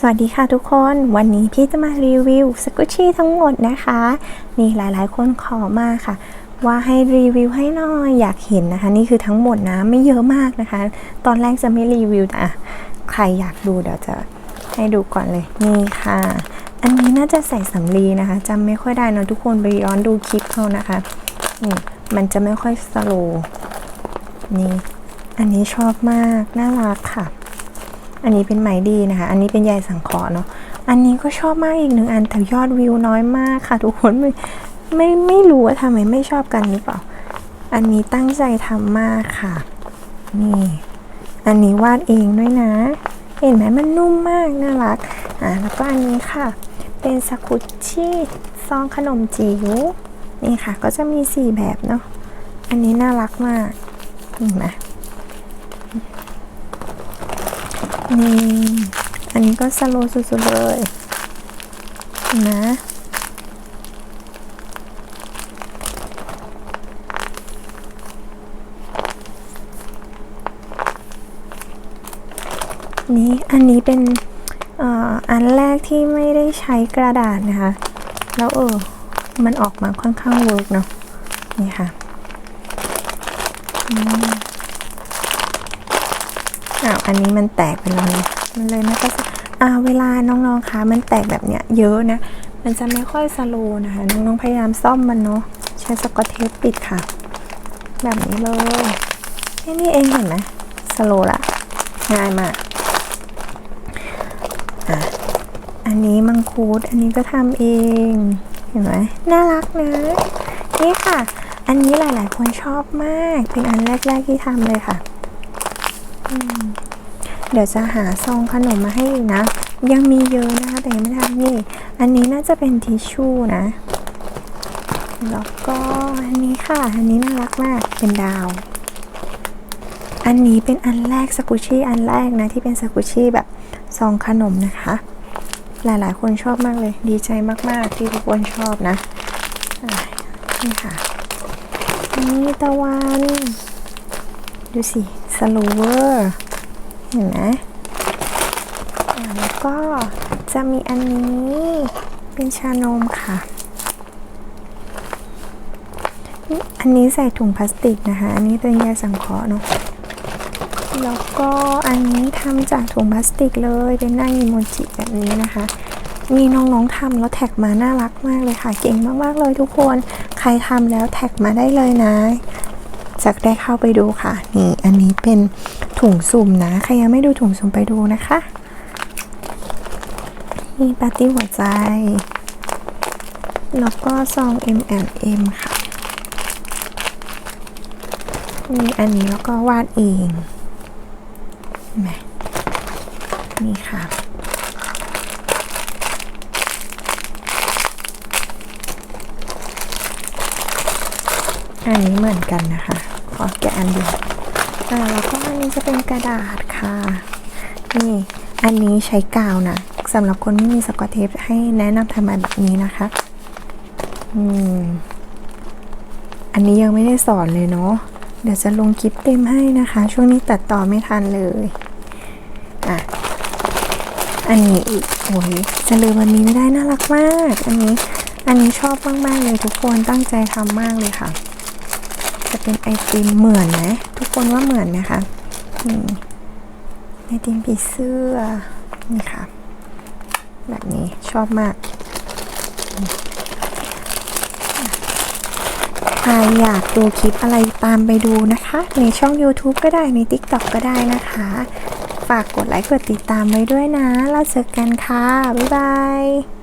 สวัสดีค่ะทุกคน วันนี้พี่จะมารีวิวสกุชชี่ทั้งหมดนะคะนี่หลายๆ คนขอมาค่ะ ว่าให้รีวิวให้หน่อยอยากเห็นนะคะ นี่คือทั้งหมดนะไม่เยอะมากนะคะ ตอนแรกจะไม่รีวิวแต่ใครอยากดูเดี๋ยวจะให้ดูก่อนเลยนี่ค่ะ อันนี้น่าจะใส่สำลีนะคะจำไม่ค่อยได้เนะทุกคนไปย้อนดูคลิปเขานะคะนี่มันจะไม่ค่อยสโลว์นี่อันนี้ชอบมากน่ารักค่ะ อันนี้เป็นไหมดีนะคะ อันนี้เป็นใยสังเคราะห์เนาะ อันนี้ก็ชอบมากอีกหนึ่งอันแต่ยอดวิวน้อยมากค่ะ ทุกคนไม่ไม่ไม่รู้ว่าทำไมไม่ชอบกันหรือเปล่า อันนี้ตั้งใจทำมากค่ะ นี่ อันนี้วาดเองด้วยนะ เห็นไหมมันนุ่มมากน่ารัก อะแล้วก็อันนี้ค่ะ เป็นสกุชชี่ซองขนมจิ๋วนี่ค่ะ ก็จะมีสี่แบบเนาะ อันนี้น่ารักมากเห็นไหม นี่ อันนี้ก็สโลสุดๆเลยนะนี่อันนี้เป็นอ่าอันแรกที่ไม่ได้ใช้กระดาษนะคะ แล้วเออ มันออกมาค่อนข้างเวิร์กเนาะนี่ค่ะ อ้าวอันนี้มันแตกไปแล้วนะมันเลยไม่ค่อยอ่าเวลาน้องๆคะมันแตกแบบเนี้ยเยอะนะ มันจะไม่ค่อยสโลนะคะน้องๆพยายามซ่อมมันเนาะใช้สกอตเทปปิดค่ะ แบบนี้เลยแค่นี้เองเห็นไหมสโลละง่ายมากอะอันนี้มังคุดอันนี้ก็ทำเองเห็นไหมน่ารักนะนี่ค่ะ อันนี้หลายๆคนชอบมาก เป็นอันแรก ๆที่ทำเลยค่ะ เดี๋ยวจะหาซองขนมมาให้อีกนะ ยังมีเยอะนะคะแต่ยังไม่ทำนี่ อันนี้น่าจะเป็นทิชชู่นะ แล้วก็อันนี้ค่ะ อันนี้น่ารักมาก เป็นดาว อันนี้เป็นอันแรกสกุชี่อันแรกนะที่เป็นสกุชี่แบบซองขนมนะคะ หลายๆ คนชอบมากเลย ดีใจมากๆ ที่ทุกคนชอบนะ นี่ค่ะนนี้ตะวัน ดูสิ สโลเวอร์เห็นไหมแล้วก็จะมีอันนี้เป็นชานมค่ะ อันนี้ใส่ถุงพลาสติกนะคะ อันนี้เป็นยาสังเคราะห์เนาะแล้วก็อันนี้ทำจากถุงพลาสติกเลยเป็นหน้าอีโมจิแบบนี้นะคะ มีน้องๆทำแล้วแท็กมาน่ารักมากเลยค่ะ เก่งมากๆเลยทุกคน ใครทำแล้วแท็กมาได้เลยนะ จะได้เข้าไปดูค่ะ นี่อันนี้เป็นถุงสุ่มนะใครยังไม่ดูถุงสุ่มไปดูนะคะนี่ปาร์ตี้หัวใจ แล้วก็ซอง M M ค่ะนี่อันนี้แล้วก็วาดเองเห็นไหมนี่ค่ะ อันนี้เหมือนกันนะคะขอแกะอันเดียวอ่าแล้วก็อันนี้จะเป็นกระดาษค่ะ นี่อันนี้ใช้กาวนะสำหรับคนไม่มีสกอตเทปให้แนะนำทำมาแบบนี้นะคะ อืม อันนี้ยังไม่ได้สอนเลยเนาะ เดี๋ยวจะลงคลิปเต็มให้นะคะ ช่วงนี้ตัดต่อไม่ทันเลย อะ อันนี้อีก โอ้ยจะลืมอันนี้ไม่ได้น่ารักมาก อันนี้ อันนี้ชอบมากๆเลยทุกคนตั้งใจทำมากเลยค่ะ จะเป็นไอติมเหมือนไหมทุกคนว่าเหมือนไหมคะนี่ไอติมผีเสื้อ นี่ค่ะ แบบนี้ชอบมากใครอยากดูคลิปอะไรตามไปดูนะคะ ในช่อง YouTube ก็ได้ใน TikTok ก็ได้นะคะ ฝากกดไลค์กดติดตามไว้ด้วยนะ แล้วเจอกันค่ะ บ๊ายบาย